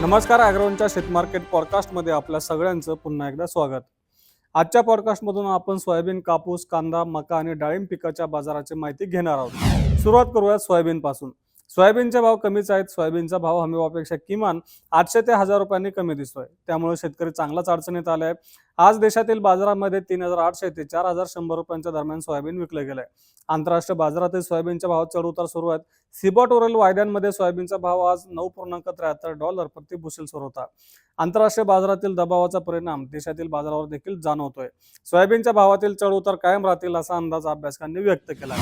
नमस्कार अॅग्रोनच्या शेतमार्केट पॉडकास्टमध्ये आपल्या सगळ्यांचं पुन्हा एकदा स्वागत. आजच्या पॉडकास्टमधून आपण सोयाबीन कापूस कांदा मका आणि डाळिंब पिकाच्या बाजाराची माहिती घेणार आहोत. सुरुवात करूया सोयाबीन पासून सोयाबीनचे भाव कमीच आहेत. सोयाबीनचा भाव हमीभावापेक्षा किमान आठशे ते हजार रुपयांनी कमी दिसतोय. त्यामुळे शेतकरी चांगलाच अडचणीत आलाय आज देशातील बाजारामध्ये तीन हजार आठशे ते चार हजार शंभर रुपयांच्या दरम्यान सोयाबीन विकलं गेलंय आंतरराष्ट्रीय बाजारातील सोयाबीनच्या भावात चढउतार सुरू आहेत. सिबॉटवरील वायद्यांमध्ये सोयाबीनचा भाव आज नऊ पूर्णांक त्र्याहत्तर डॉलर प्रति बुशेलसवर होता. आंतरराष्ट्रीय बाजारातील दबावाचा परिणाम देशातील बाजारावर देखील जाणवतोय. सोयाबीनच्या भावातील चढउतार कायम राहतील असा अंदाज अभ्यासकांनी व्यक्त केला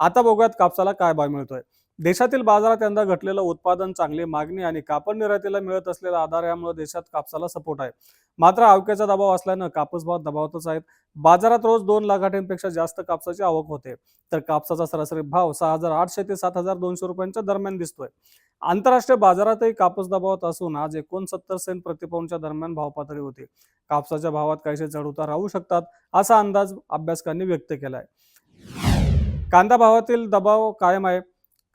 आता बघूयात कापसाला काय भाव मिळतोय. देशातील बाजारात यंदा घटलेलं उत्पादन चांगली मागणी आणि कापड निर्यातीला मिळत असलेला आधार यामुळे देशात कापसाला सपोर्ट आहे. मात्र आवक्याचा दबाव असल्यानं कापूस भाव दबावतच आहेत. बाजारात रोज दोन लाखाटींपेक्षा जास्त कापसाची आवक होते. तर कापसाचा सरासरी भाव सहा हजार आठशे ते सात हजार दोनशे रुपयांच्या दरम्यान दिसतोय. आंतरराष्ट्रीय बाजारातही कापूस दबावात असून आज एकोणसत्तर सेंट प्रतिपाऊंडच्या दरम्यान भाव पातळी होती. कापसाच्या भावात काहीसे चढउतार राहू शकतात असा अंदाज अभ्यासकांनी व्यक्त केलाय. कांदा भावातील दबाव कायम आहे.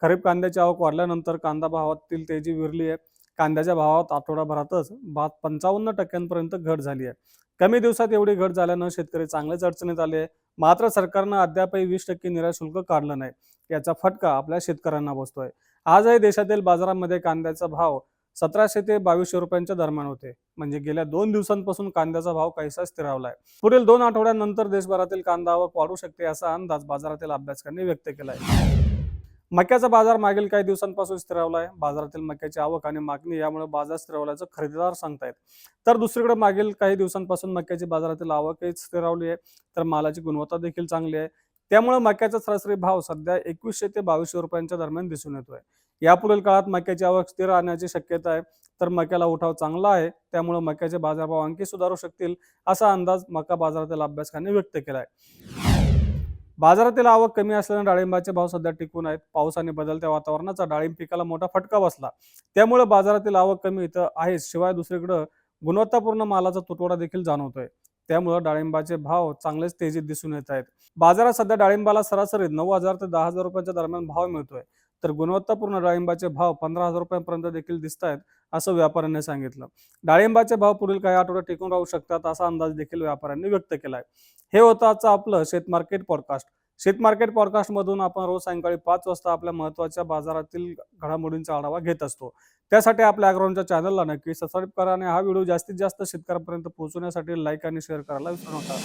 खरीप कांद्याची आवक वाढल्यानंतर कांदा भावातील तेजी विरली आहे. कांद्याच्या भावात आठवडाभरातच भात पंचावन्न टक्क्यांपर्यंत घट झाली आहे. कमी दिवसात एवढी घट झाल्यानं शेतकरी चांगलेच अडचणीत आले आहे. मात्र सरकारनं अद्यापही वीस टक्के निर्यात शुल्क काढलं नाही. याचा फटका आपल्या शेतकऱ्यांना बसतोय. आजही देशातील बाजारामध्ये कांद्याचा भाव सतराशे ते बावीसशे रुपयांच्या दरम्यान होते. म्हणजे गेल्या दोन दिवसांपासून कांद्याचा भाव काहीसा स्थिरावलाय पुढील दोन आठवड्यानंतर देशभरातील कांदा आवक वाढू शकते असा अंदाज बाजारातील अभ्यासकांनी व्यक्त केलाय. मक्याचा बाजार मागील काही दिवसांपासून स्थिरावलाय बाजारातील मक्याची आवक आणि मागणी यामुळे बाजार स्थिरावल्याचं खरेदीदार सांगतायत. तर दुसरीकडे मागील काही दिवसांपासून मक्याची बाजारातील आवकही स्थिरावली आहे. तर मालाची गुणवत्ता देखील चांगली आहे. त्यामुळे मक्याचा सरासरी भाव सध्या एकवीसशे ते बावीसशे रुपयांच्या दरम्यान दिसून येतोय. यापुढील काळात मक्याची आवक स्थिर राहण्याची शक्यता आहे. तर मक्याला उठाव चांगला आहे. त्यामुळे मक्याचे बाजारभाव आणखी सुधारू शकतील असा अंदाज मका बाजारातील अभ्यासकांनी व्यक्त केला आहे बाजारातील आवक कमी असल्याने डाळिंबाचे भाव सध्या टिकून आहेत. पाऊस आणि बदलत्या वातावरणाचा डाळिंब पिकाला मोठा फटका बसला. त्यामुळे बाजारातील आवक कमी इथं आहे शिवाय दुसरीकडे गुणवत्तापूर्ण मालाचा तुटवडा देखील जाणवतोय. त्यामुळे डाळिंबाचे भाव चांगलेच तेजीत दिसून येत आहेत. बाजारात सध्या डाळिंबाला सरासरी नऊ हजार ते दहा हजार रुपयांच्या दरम्यान भाव मिळतोय. तर गुणवत्तापूर्ण डाळिंबाचे भाव पंधरा हजार रुपयांपर्यंत देखील दिसत आहेत असं व्यापाऱ्यांनी सांगितलं. डाळिंबाचे भाव पुढील काही आठवड्यात टिकून राहू शकतात असा अंदाज देखील व्यापाऱ्यांनी व्यक्त केला आहे हे होतं आजचं आपलं शेतमार्केट पॉडकास्ट. शेतमार्केट पॉडकास्टमधून आपण रोज सायंकाळी पाच वाजता आपल्या महत्त्वाच्या बाजारातील घडामोडींचा आढावा घेत असतो. त्यासाठी आपल्या अग्रॉनच्या चॅनलला नक्की सबस्क्राईब करा आणि हा व्हिडिओ जास्तीत जास्त शेतकऱ्यांपर्यंत पोहोचवण्यासाठी लाईक आणि शेअर करायला विसरू नका.